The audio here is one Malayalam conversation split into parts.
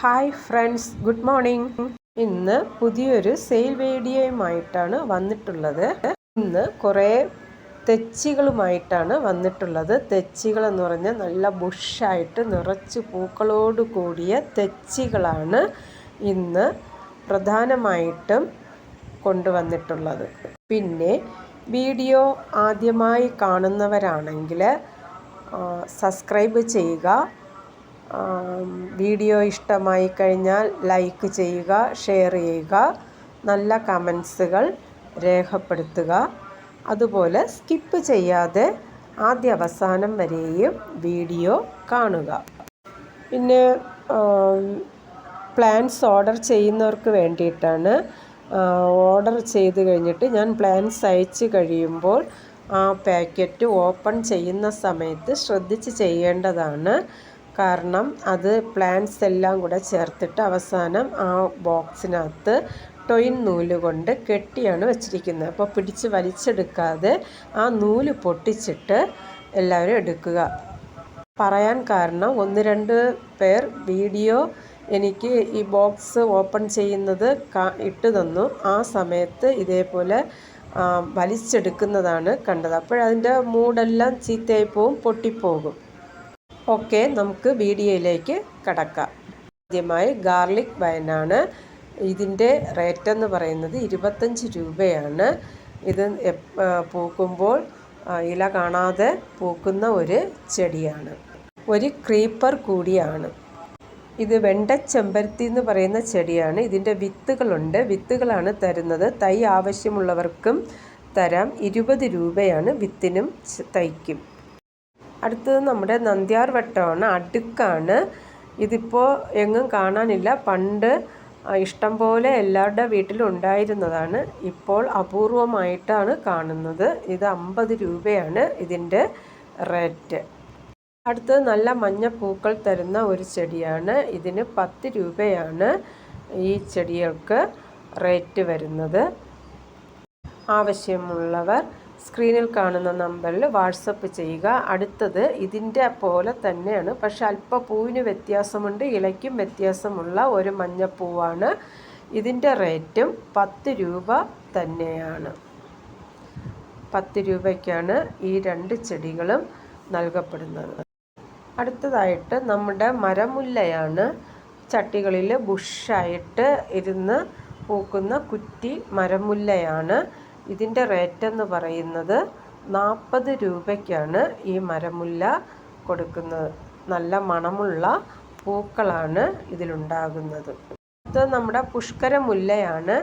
Hi friends good morning. ഇന്ന് പുതിയൊരു സെയിൽ വീഡിയോയുമായിട്ടാണ് വന്നിട്ടുള്ളത്. ഇന്ന് കുറേ തെച്ചികളുമായിട്ടാണ് വന്നിട്ടുള്ളത്. തെച്ചികൾ എന്ന് പറഞ്ഞാൽ നല്ല ബുഷായിട്ട് നിറച്ച് പൂക്കളോട് കൂടിയ തെച്ചികളാണ് ഇന്ന് പ്രധാനമായിട്ടും കൊണ്ടുവന്നിട്ടുള്ളത്. പിന്നെ വീഡിയോ ആദ്യമായി കാണുന്നവരാണെങ്കിൽ സബ്സ്ക്രൈബ് ചെയ്യുക വീഡിയോ ഇഷ്ടമായി കഴിഞ്ഞാൽ ലൈക്ക് ചെയ്യുക ഷെയർ ചെയ്യുക നല്ല കമൻസുകൾ രേഖപ്പെടുത്തുക. അതുപോലെ സ്കിപ്പ് ചെയ്യാതെ ആദ്യ അവസാനം വരെയും വീഡിയോ കാണുക. പിന്നെ പ്ലാൻസ് ഓർഡർ ചെയ്യുന്നവർക്ക് വേണ്ടിയിട്ടാണ് ഓർഡർ ചെയ്ത് കഴിഞ്ഞിട്ട് ഞാൻ പ്ലാൻസ് അയച്ച് കഴിയുമ്പോൾ ആ പാക്കറ്റ് ഓപ്പൺ ചെയ്യുന്ന സമയത്ത് ശ്രദ്ധിച്ച് ചെയ്യേണ്ടതാണ്. കാരണം അത് പ്ലാന്റ്സ് എല്ലാം കൂടെ ചേർത്തിട്ട് അവസാനം ആ ബോക്സിനകത്ത് ടൊയിൻ നൂൽ കൊണ്ട് കെട്ടിയാണ് വെച്ചിരിക്കുന്നത്. അപ്പോൾ പിടിച്ച് വലിച്ചെടുക്കാതെ ആ നൂൽ പൊട്ടിച്ചിട്ട് എല്ലാവരും എടുക്കുക. പറയാൻ കാരണം ഒന്ന് രണ്ട് പേർ വീഡിയോ എനിക്ക് ഈ ബോക്സ് ഓപ്പൺ ചെയ്യുന്നത് ഇട്ട് തന്നു. ആ സമയത്ത് ഇതേപോലെ വലിച്ചെടുക്കുന്നതാണ് കണ്ടത്. അപ്പോഴതിന്റെ മൂടെല്ലാം ചീത്തയായി പോവും പൊട്ടിപ്പോകും. ഓക്കെ നമുക്ക് വീഡിയോയിലേക്ക് കടക്കാം. ആദ്യമായി ഗാർലിക് വൈനാണ്. ഇതിന്റെ റേറ്റ് എന്ന് പറയുന്നത് ഇരുപത്തഞ്ച് രൂപയാണ്. ഇത് പൂക്കുമ്പോൾ ഇല കാണാതെ പൂക്കുന്ന ഒരു ചെടിയാണ്. ഒരു ക്രീപ്പർ കൂടിയാണ്. ഇത് വെണ്ടച്ചെമ്പരത്തി എന്ന് പറയുന്ന ചെടിയാണ്. ഇതിന്റെ വിത്തുകളുണ്ട്. വിത്തുകളാണ് തരുന്നത്. തൈ ആവശ്യമുള്ളവർക്കും തരാം. ഇരുപത് രൂപയാണ് വിത്തിനും തൈക്കും. അടുത്തത് നമ്മുടെ നന്ദ്യാർ വട്ടമാണ് അടുക്കാണ്. ഇതിപ്പോൾ എങ്ങും കാണാനില്ല. പണ്ട് ഇഷ്ടം പോലെ എല്ലാവരുടെ വീട്ടിലും ഉണ്ടായിരുന്നതാണ്. ഇപ്പോൾ അപൂർവമായിട്ടാണ് കാണുന്നത്. ഇത് അമ്പത് രൂപയാണ് ഇതിന്റെ റേറ്റ്. അടുത്തത് നല്ല മഞ്ഞ പൂക്കൾ തരുന്ന ഒരു ചെടിയാണ്. ഇതിന് പത്ത് രൂപയാണ് ഈ ചെടികൾക്ക് റേറ്റ് വരുന്നത്. ആവശ്യമുള്ളവർ സ്ക്രീനിൽ കാണുന്ന നമ്പറിൽ വാട്സപ്പ് ചെയ്യുക. അടുത്തത് ഇതിന്റെ പോലെ തന്നെയാണ്. പക്ഷെ അല്പ പൂവിന് വ്യത്യാസമുണ്ട്. ഇലയ്ക്കും വ്യത്യാസമുള്ള ഒരു മഞ്ഞപ്പൂവാണ്. ഇതിന്റെ റേറ്റും പത്ത് രൂപ തന്നെയാണ്. പത്ത് രൂപയ്ക്കാണ് ഈ രണ്ട് ചെടികളും നൽകപ്പെടുന്നത്. അടുത്തതായിട്ട് നമ്മുടെ മരമുല്ലയാണ്. ചട്ടികളിൽ ബുഷായിട്ട് ഇരുന്ന് പൂക്കുന്ന കുറ്റി മരമുല്ലയാണ്. ഇതിന്റെ റേറ്റ് എന്ന് പറയുന്നത് നാൽപ്പത് രൂപയ്ക്കാണ് ഈ മരമുല്ല കൊടുക്കുന്നത്. നല്ല മണമുള്ള പൂക്കളാണ് ഇതിലുണ്ടാകുന്നത്. ഇത് നമ്മുടെ പുഷ്കര മുല്ലയാണ്.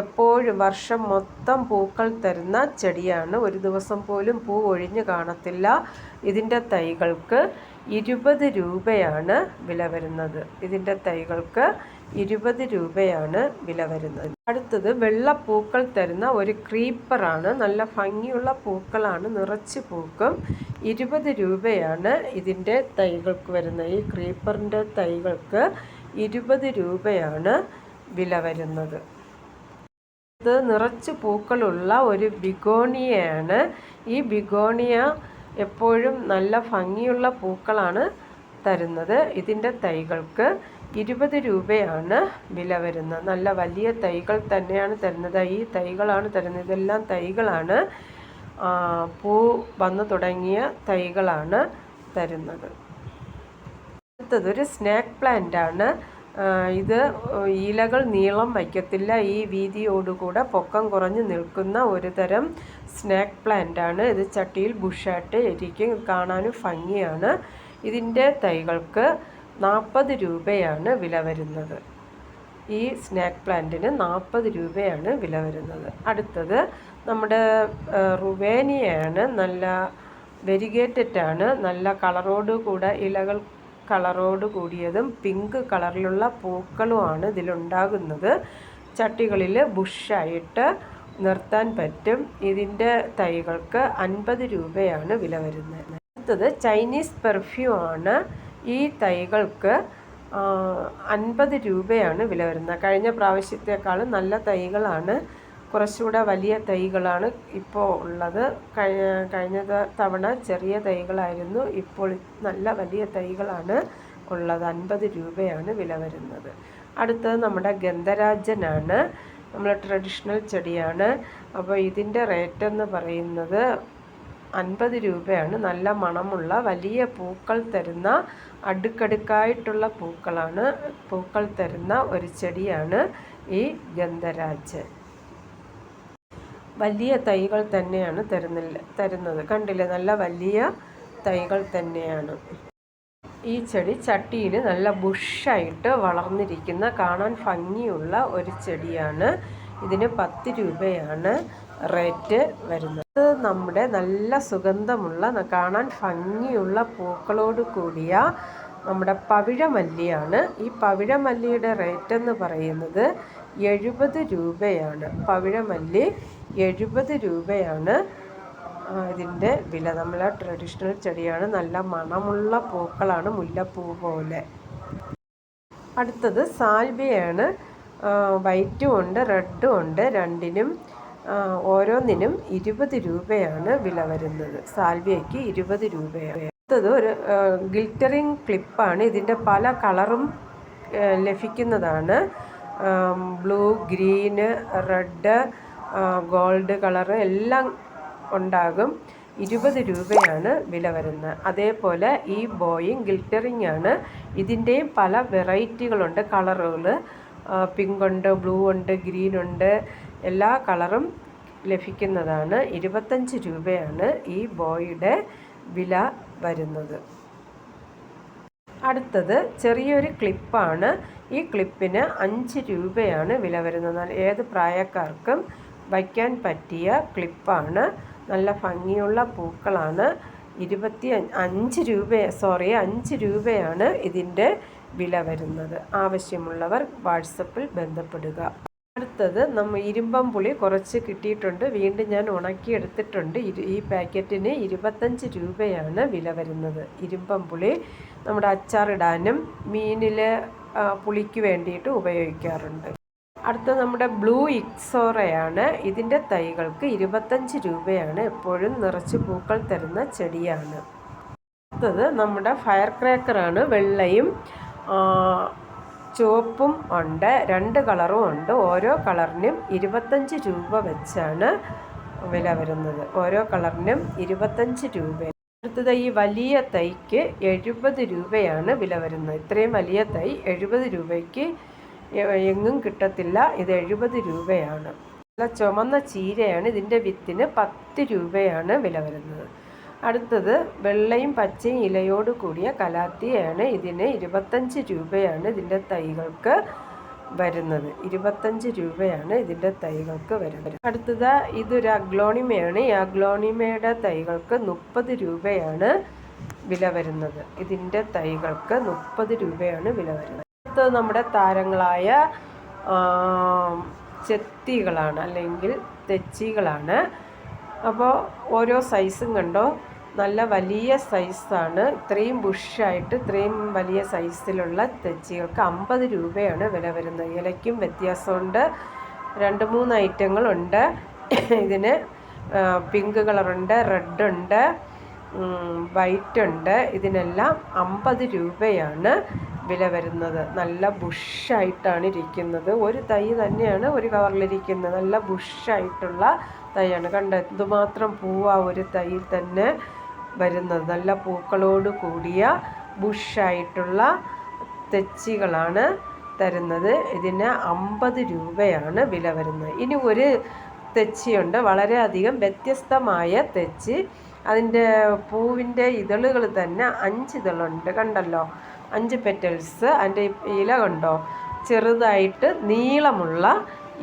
എപ്പോഴും വർഷം മൊത്തം പൂക്കൾ തരുന്ന ചെടിയാണ്. ഒരു ദിവസം പോലും പൂ ഒഴിഞ്ഞു കാണത്തില്ല. ഇതിന്റെ തൈകൾക്ക് ഇരുപത് രൂപയാണ് വില വരുന്നത്. ഇതിന്റെ തൈകൾക്ക് ഇരുപത് രൂപയാണ് വില വരുന്നത്. അടുത്തത് വെള്ളപ്പൂക്കൾ തരുന്ന ഒരു ക്രീപ്പറാണ്. നല്ല ഭംഗിയുള്ള പൂക്കളാണ്. നിറച്ച് പൂക്കും. ഇരുപത് രൂപയാണ് ഇതിന്റെ തൈകൾക്ക് വരുന്നത്. ഈ ക്രീപ്പറിന്റെ തൈകൾക്ക് ഇരുപത് രൂപയാണ് വില വരുന്നത്. ഇത് നിറച്ച് പൂക്കളുള്ള ഒരു ബിഗോണിയയാണ്. ഈ ബിഗോണിയ എപ്പോഴും നല്ല ഭംഗിയുള്ള പൂക്കളാണ് തരുന്നത് ഇതിന്റെ തൈകൾക്ക്. ഇരുപത് രൂപയാണ് വില വരുന്നത്. നല്ല വലിയ തൈകൾ തന്നെയാണ് തരുന്നത്. ഈ തൈകളാണ് തരുന്നത്. ഇതെല്ലാം തൈകളാണ് പൂ വന്നു തുടങ്ങിയ തൈകളാണ് തരുന്നത്. അടുത്തത് ഒരു സ്നാക്ക് പ്ലാന്റ് ആണ്. ഇത് ഇലകൾ നീളം വയ്ക്കത്തില്ല. ഈ വീതിയോടുകൂടെ പൊക്കം കുറഞ്ഞ് നിൽക്കുന്ന ഒരു തരം സ്നാക്ക് പ്ലാന്റ് ആണ്. ഇത് ചട്ടിയിൽ ബുഷായിട്ട് ഇരിക്കും. കാണാനും ഭംഗിയാണ്. ഇതിന്റെ തൈകൾക്ക് നാൽപ്പത് രൂപയാണ് വില വരുന്നത്. ഈ സ്നാക്ക് പ്ലാന്റിന് നാൽപ്പത് രൂപയാണ് വില വരുന്നത്. അടുത്തത് നമ്മുടെ റുവേനിയാണ് നല്ല വെരിഗേറ്റഡ് ആണ് നല്ല കളറോട് കൂടെ ഇലകൾ കളറോട് കൂടിയതും പിങ്ക് കളറിലുള്ള പൂക്കളുമാണ് ഇതിലുണ്ടാകുന്നത്. ചട്ടികളിൽ ബുഷായിട്ട് നിർത്താൻ പറ്റും. ഇതിന്റെ തൈകൾക്ക് അൻപത് രൂപയാണ് വില വരുന്നത്. അടുത്തത് ചൈനീസ് പെർഫ്യൂം ആണ് ഈ തൈകൾക്ക് അൻപത് രൂപയാണ് വില വരുന്നത്. കഴിഞ്ഞ പ്രാവശ്യത്തേക്കാളും നല്ല തൈകളാണ്. കുറച്ചുകൂടെ വലിയ തൈകളാണ് ഇപ്പോൾ ഉള്ളത്. കഴിഞ്ഞ തവണ ചെറിയ തൈകളായിരുന്നു. ഇപ്പോൾ നല്ല വലിയ തൈകളാണ് ഉള്ളത്. അൻപത് രൂപയാണ് വില വരുന്നത്. അടുത്തത് നമ്മുടെ ഗന്ധരാജനാണ്. നമ്മൾ ട്രഡീഷണൽ ചെടിയാണ്. അപ്പോൾ ഇതിന്റെ റേറ്റ് എന്ന് പറയുന്നത് അൻപത് രൂപയാണ്. നല്ല മണമുള്ള വലിയ പൂക്കൾ തരുന്ന അടുക്കടുക്കായിട്ടുള്ള പൂക്കളാണ്. പൂക്കൾ തരുന്ന ഒരു ചെടിയാണ് ഈ ഗന്ധരാജ് വലിയ തൈകൾ തന്നെയാണ് തരുന്നില്ല തരുന്നത്. കണ്ടില്ലേ? നല്ല വലിയ തൈകൾ തന്നെയാണ്. ഈ ചെടി ചട്ടിയിൽ നല്ല ബുഷായിട്ട് വളർന്നിരിക്കുന്ന കാണാൻ ഭംഗിയുള്ള ഒരു ചെടിയാണ് ഇതിന് പത്ത് രൂപയാണ് റേറ്റ് വരുന്നത്. നമ്മുടെ നല്ല സുഗന്ധമുള്ള കാണാൻ ഭംഗിയുള്ള പൂക്കളോട് കൂടിയ നമ്മുടെ പവിഴമല്ലിയാണ്. ഈ പവിഴമല്ലിയുടെ റേറ്റ് എന്ന് പറയുന്നത് എഴുപത് രൂപയാണ്. പവിഴമല്ലി എഴുപത് രൂപയാണ്. ഇതിന്റെ വില. നമ്മളെ ട്രഡീഷണൽ ചെടിയാണ്. നല്ല മണമുള്ള പൂക്കളാണ് മുല്ലപ്പൂ പോലെ. അടുത്തത് സാൽബിയാണ് വൈറ്റും ഉണ്ട് റെഡും ഉണ്ട്. രണ്ടിനും ഓരോന്നിനും ഇരുപത് രൂപയാണ് വില വരുന്നത്. സാൽവിയയ്ക്ക് ഇരുപത് രൂപയാണ്. അടുത്തത് ഒരു ഗിൽറ്ററിങ് ക്ലിപ്പാണ്. ഇതിന്റെ പല കളറും ലഭിക്കുന്നതാണ്. Blue green red gold colour എല്ലാം ഉണ്ടാകും. ഇരുപത് രൂപയാണ് വില വരുന്നത്. അതേപോലെ ഈ ബോയും ഗിൽറ്ററിങ് ആണ്. ഇതിന്റെയും പല വെറൈറ്റികളുണ്ട് കളറുകൾ പിങ്ക് ഉണ്ട് ബ്ലൂ ഉണ്ട് ഗ്രീൻ ഉണ്ട് എല്ലാ കളറും ലഭിക്കുന്നതാണ്. ഇരുപത്തഞ്ച് രൂപയാണ് ഈ ബോയുടെ വില വരുന്നത്. അടുത്തത് ചെറിയൊരു ക്ലിപ്പാണ് ഈ ക്ലിപ്പിന് അഞ്ച് രൂപയാണ് വില വരുന്നത്. ഏത് പ്രായക്കാർക്കും വയ്ക്കാൻ പറ്റിയ ക്ലിപ്പാണ് നല്ല ഭംഗിയുള്ള പൂക്കളാണ്. ഇരുപത്തി അഞ്ച് രൂപ സോറി അഞ്ച് രൂപയാണ് ഇതിന്റെ വില വരുന്നത്. ആവശ്യമുള്ളവർ വാട്സപ്പിൽ ബന്ധപ്പെടുക. അടുത്തത് നമ്മൾ ഇരുമ്പം പുളി കുറച്ച് കിട്ടിയിട്ടുണ്ട്. വീണ്ടും ഞാൻ ഉണക്കിയെടുത്തിട്ടുണ്ട് ഈ പാക്കറ്റിന് ഇരുപത്തഞ്ച് രൂപയാണ് വില വരുന്നത്. ഇരുമ്പം പുളി നമ്മുടെ അച്ചാറിടാനും മീനിൽ പുളിക്ക് വേണ്ടിയിട്ട് ഉപയോഗിക്കാറുണ്ട്. അടുത്ത നമ്മുടെ ബ്ലൂ ഇക്സോറയാണ്. ഇതിന്റെ തൈകൾക്ക് ഇരുപത്തഞ്ച് രൂപയാണ് എപ്പോഴും നിറച്ച് പൂക്കൾ തരുന്ന ചെടിയാണ്. അടുത്തത് നമ്മുടെ ഫയർ ക്രാക്കറാണ് വെള്ളയും ചുവപ്പും ഉണ്ട് രണ്ട് കളറും ഉണ്ട്. ഓരോ കളറിനും ഇരുപത്തഞ്ച് രൂപ വെച്ചാണ് വില വരുന്നത്. ഓരോ കളറിനും ഇരുപത്തഞ്ച് രൂപ. അടുത്തത് ഈ വലിയ തൈക്ക് എഴുപത് രൂപയാണ് വില വരുന്നത്. ഇത്രയും വലിയ തൈ എഴുപത് രൂപയ്ക്ക് എങ്ങും കിട്ടത്തില്ല. ഇത് എഴുപത് രൂപയാണ്. നല്ല ചുമന്ന ചീരയാണ്. ഇതിന്റെ വിത്തിന് പത്ത് രൂപയാണ് വില വരുന്നത്. അടുത്തത് വെള്ളയും പച്ചയും ഇലയോട് കൂടിയ കലാത്തിയാണ് ഇതിന് ഇരുപത്തഞ്ച് രൂപയാണ് ഇതിന്റെ തൈകൾക്ക് വരുന്നത്. ഇരുപത്തഞ്ച് രൂപയാണ് ഇതിന്റെ തൈകൾക്ക് വരുന്നത്. അടുത്തത് ഇതൊരു അഗ്ലോണിമയാണ്. ഈ അഗ്ലോണിമയുടെ തൈകൾക്ക് മുപ്പത് രൂപയാണ് വില വരുന്നത്. ഇതിന്റെ തൈകൾക്ക് മുപ്പത് രൂപയാണ് വില വരുന്നത്. അടുത്തത് നമ്മുടെ താരങ്ങളായ ചെത്തികളാണ് അല്ലെങ്കിൽ തെച്ചികളാണ്. അപ്പോൾ ഓരോ സൈസും കണ്ടോ? നല്ല വലിയ സൈസാണ്. ഇത്രയും ബുഷായിട്ട് ഇത്രയും വലിയ സൈസിലുള്ള തെച്ചികൾക്ക് അമ്പത് രൂപയാണ് വില വരുന്നത്. ഇലയ്ക്കും വ്യത്യാസമുണ്ട്. രണ്ട് മൂന്ന് ഐറ്റങ്ങളുണ്ട്. ഇതിന് പിങ്ക് കളറുണ്ട് റെഡ് ഉണ്ട് വൈറ്റ് ഉണ്ട് ഇതിനെല്ലാം അമ്പത് രൂപയാണ് വില വരുന്നത്. നല്ല ബുഷായിട്ടാണ് ഇരിക്കുന്നത്. ഒരു തൈ തന്നെയാണ് ഒരു കവറിലിരിക്കുന്നത്. നല്ല ബുഷായിട്ടുള്ള തൈയാണ്. കണ്ട എന്തുമാത്രം പൂവാ ഒരു തൈ തന്നെ വരുന്നത്. നല്ല പൂക്കളോട് കൂടിയ ബുഷായിട്ടുള്ള തെച്ചികളാണ് തരുന്നത്. ഇതിന് അമ്പത് രൂപയാണ് വില വരുന്നത്. ഇനി ഒരു തെച്ചിയുണ്ട്. വളരെയധികം വ്യത്യസ്തമായ തെച്ചി. അതിന്റെ പൂവിന്റെ ഇതളുകൾ തന്നെ അഞ്ച് ഇതളുണ്ട്. കണ്ടല്ലോ അഞ്ച് പെറ്റൽസ്. അതിന്റെ ഇല കണ്ടോ ചെറുതായിട്ട് നീളമുള്ള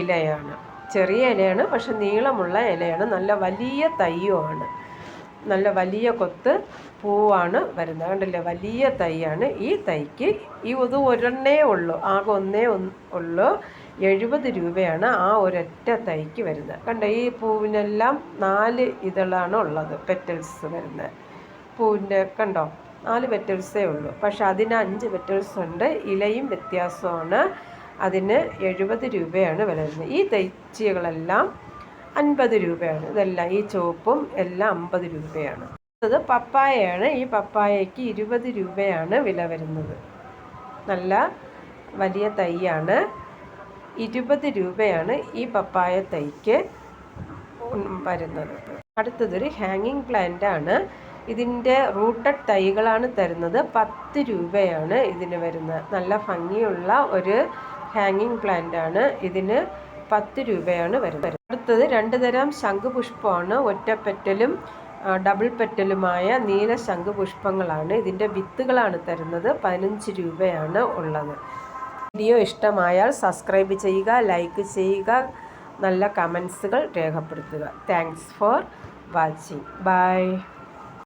ഇലയാണ്. ചെറിയ ഇലയാണ് പക്ഷെ നീളമുള്ള ഇലയാണ്. നല്ല വലിയ തയ്യുമാണ് നല്ല വലിയ കൊത്ത് പൂവാണ് വരുന്നത്. കണ്ടില്ലേ? വലിയ തൈയാണ് ഈ തൈക്ക്. ഈ ഇത് ഒരെണ്ണേ ഉള്ളൂ. ആകെ ഒന്നേ ഉള്ളൂ. എഴുപത് രൂപയാണ് ആ ഒരൊറ്റ തൈക്ക് വരുന്നത്. കണ്ട? ഈ പൂവിനെല്ലാം നാല് ഇതളാണ് ഉള്ളത് പെറ്റൽസ് വരുന്നത്. പൂവിന്റെ കണ്ടോ? നാല് പെറ്റൽസേ ഉള്ളൂ. പക്ഷെ അതിന് അഞ്ച് പെറ്റൽസ് ഉണ്ട്. ഇലയും വ്യത്യാസമാണ്. അതിന് എഴുപത് രൂപയാണ് വില വരുന്നത്. ഈ തൈച്ചികളെല്ലാം അൻപത് രൂപയാണ്. ഇതെല്ലാം ഈ ചുവപ്പും എല്ലാം അമ്പത് രൂപയാണ്. അത് പപ്പായയാണ്. ഈ പപ്പായയ്ക്ക് ഇരുപത് രൂപയാണ് വില വരുന്നത്. നല്ല വലിയ തൈയാണ്. ഇരുപത് രൂപയാണ് ഈ പപ്പായ തൈക്ക് വരുന്നത്. അടുത്തതൊരു ഹാങ്ങിങ് പ്ലാന്റ് ആണ്. ഇതിന്റെ റൂട്ടഡ് തൈകളാണ് തരുന്നത്. പത്ത് രൂപയാണ് ഇതിന് വരുന്നത്. നല്ല ഭംഗിയുള്ള ഒരു ഹാങ്ങിങ് പ്ലാന്റ് ആണ്. ഇതിന് പത്ത് രൂപയാണ് വരുന്നത്. അടുത്തത് രണ്ട് തരം ശംഖുപുഷ്പമാണ്. ഒറ്റപ്പെറ്റലും ഡബിൾ പെറ്റലുമായ നീല ശംഖുപുഷ്പങ്ങളാണ്. ഇതിന്റെ വിത്തുകളാണ് തരുന്നത്. പതിനഞ്ച് രൂപയാണ് ഉള്ളത്. വീഡിയോ ഇഷ്ടമായാൽ സബ്സ്ക്രൈബ് ചെയ്യുക ലൈക്ക് ചെയ്യുക നല്ല കമൻസുകൾ രേഖപ്പെടുത്തുക. Thanks for watching. ബൈ.